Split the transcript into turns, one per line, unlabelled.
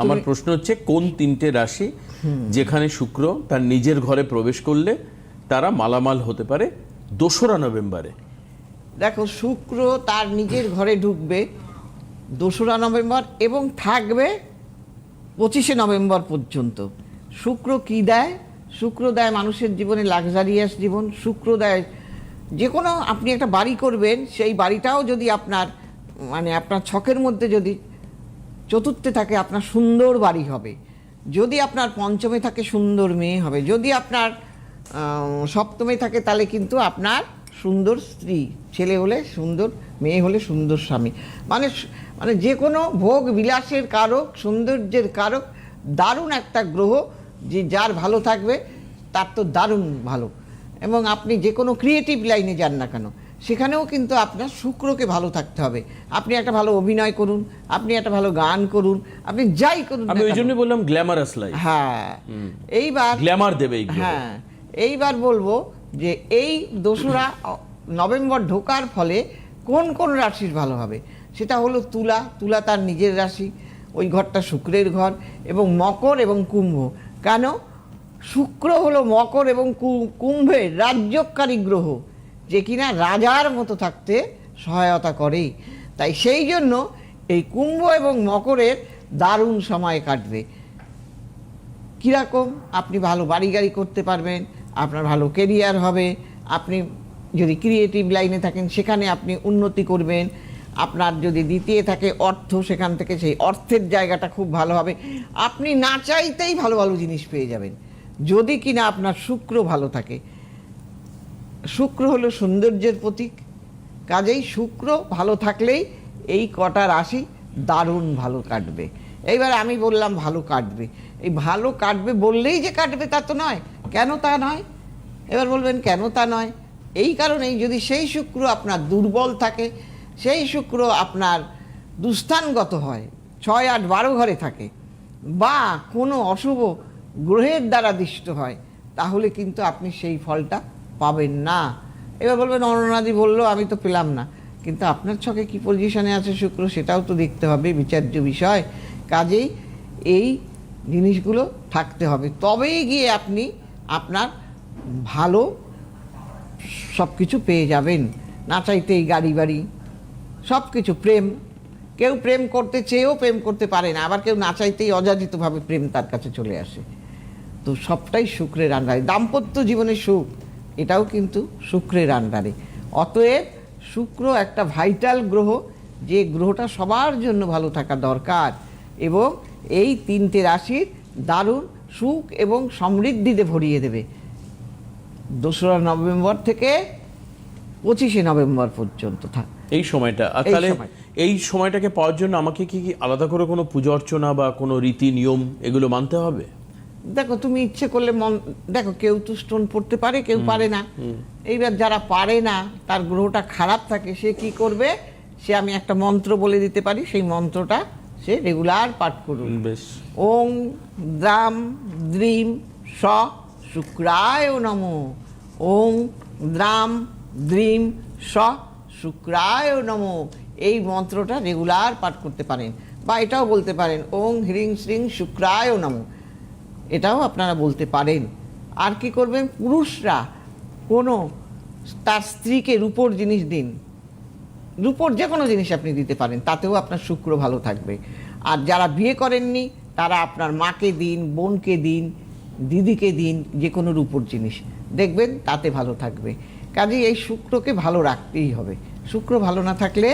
আমার প্রশ্ন হচ্ছে কোন তিনটে রাশি যেখানে শুক্র তার নিজের ঘরে প্রবেশ করলে তারা মালামাল হতে পারে দোসরা নভেম্বরে?
দেখো শুক্র তার নিজের ঘরে ঢুকবে দোসরা নভেম্বর এবং থাকবে পঁচিশে নভেম্বর পর্যন্ত। শুক্র কি দেয়? শুক্র দেয় মানুষের জীবনে লাক্সারিয়াস জীবন শুক্র দেয় যে কোনো আপনি একটা বাড়ি করবেন সেই বাড়িটাও যদি আপনার মানে আপনার ছকের মধ্যে যদি চতুর্থে থাকে আপনার সুন্দর বাড়ি হবে। যদি আপনার পঞ্চমে থাকে সুন্দর মেয়ে হবে। যদি আপনার সপ্তমে থাকে তাহলে কিন্তু আপনার সুন্দর স্ত্রী। ছেলে হলে সুন্দর, মেয়ে হলে সুন্দর স্বামী। মানে মানে যে কোনো ভোগ বিলাসের কারক, সৌন্দর্যের কারক, দারুণ একটা গ্রহ যে যার ভালো থাকবে, তার তো দারুণ ভালো। এবং আপনি যে কোনো ক্রিয়েটিভ লাইনে যান না কেন। সেখানেও কিন্তু আপনার শুক্রকে ভালো থাকতে হবে। আপনি একটা ভালো অভিনয় করুন আপনি একটা ভালো গান করুন আপনি যাই করুন
আমি ওই। জন্য বললাম গ্ল্যামারাস লাইফ
হ্যাঁ এইবার
গ্ল্যামার দেবে
হ্যাঁ এইবার বলব যে এই দোসরা নভেম্বর ঢোকার ফলে কোন কোন রাশির ভালো হবে? সেটা হলো তুলা তুলা তার নিজের রাশি ওই ঘরটা শুক্রের ঘর এবং মকর এবং কুম্ভ। কেন? শুক্র হলো মকর এবং কুম্ভের রাজ্যকারী গ্রহ। যে কিনা রাজার মতো থাকতে সহায়তা করে তাই সেই জন্য এই কুম্ভ এবং মকরের দারুণ সময় কাটবে। কীরকম? আপনি ভালো বাড়ি গাড়ি করতে পারবেন, আপনার ভালো কেরিয়ার হবে, আপনি যদি ক্রিয়েটিভ লাইনে থাকেন, সেখানে আপনি উন্নতি করবেন। আপনার যদি দ্বিতীয় থাকে অর্থ, সেখান থেকে সেই অর্থের জায়গাটা খুব ভালো হবে। আপনি না চাইতেই ভালো ভালো জিনিস পেয়ে যাবেন। যদি কিনা আপনার শুক্র ভালো থাকে শুক্র হলো সৌন্দর্যের প্রতীক। কাজেই শুক্র ভালো থাকলেই এই কটা রাশি দারুণ ভালো কাটবে। এইবার আমি বললাম ভালো কাটবে। এই ভালো কাটবে বললেই যে কাটবে তা তো নয়। কেন তা নয়? এবার বলবেন, কেন তা নয়? এই কারণেই যদি সেই শুক্র আপনার দুর্বল থাকে, সেই শুক্র আপনার দুস্থানগত হয়, ছয় আট বারো ঘরে থাকে, বা কোনো অশুভ গ্রহের দ্বারা দিষ্ট হয়, তাহলে কিন্তু আপনি সেই ফলটা পাবেন না। এবার বলবেন অরুণাদি বলল, আমি তো পেলাম না। কিন্তু আপনার ছকে কি পজিশনে আছে শুক্র, সেটাও তো দেখতে হবে, বিচার্য বিষয়। কাজেই এই জিনিসগুলো থাকতে হবে। তবেই গিয়ে আপনি আপনার ভালো সব কিছু পেয়ে যাবেন। না চাইতেই গাড়ি, বাড়ি সব কিছু প্রেম। কেউ প্রেম করতে চেয়েও প্রেম করতে পারে না। আবার কেউ না চাইতেই অযাচিতভাবে প্রেম তার কাছে চলে আসে। তো সবটাই শুক্রের আন্ডারে। দাম্পত্য জীবনে সুখ। এটাও কিন্তু শুক্রের আন্ডারে। অতএব শুক্র একটা ভাইটাল গ্রহ যে গ্রহটা সবার জন্য ভালো থাকা দরকার এবং এই তিনটে রাশির দারুণ সুখ এবং সমৃদ্ধিতে ভরিয়ে দেবে। দোসরা নভেম্বর থেকে পঁচিশে নভেম্বর পর্যন্ত থাক।
এই সময়টা। তাহলে। এই সময়টাকে পাওয়ার জন্য আমাকে কি কি আলাদা করে কোনো পুজো অর্চনা বা কোনো রীতি নিয়ম এগুলো মানতে হবে?
দেখো তুমি ইচ্ছে করলে মন দেখো কেউ তো স্টোন পড়তে পারে কেউ পারে না। এইবার যারা পারে না তার গ্রহটা খারাপ থাকে সে কি করবে? সে আমি একটা মন্ত্র বলে দিতে পারি সেই মন্ত্রটা সে রেগুলার পাঠ করুন
বেশ।
ওং দ্রাম দ্রিম স শুক্রায় নম। ওং দ্রাম দ্রিম স শুক্রায় নম। এই মন্ত্রটা রেগুলার পাঠ করতে পারেন। বা এটাও বলতে পারেন ওং হ্রিং শ্রিং শুক্রায় নম। এটাও আপনারা বলতে পারেন। আর কি করবেন? পুরুষরা কোনো তার স্ত্রীকে রূপোর জিনিস দিন। রূপোর যে কোনো জিনিস আপনি দিতে পারেন, তাতেও আপনার শুক্র ভালো থাকবে। আর যারা বিয়ে করেননি, তারা আপনার মাকে দিন, বোনকে দিন, দিদিকে দিন যে কোনো রূপোর জিনিস। দেখবেন তাতে ভালো থাকবে। কাজেই এই শুক্রকে ভালো রাখতেই হবে। শুক্র ভালো না থাকলে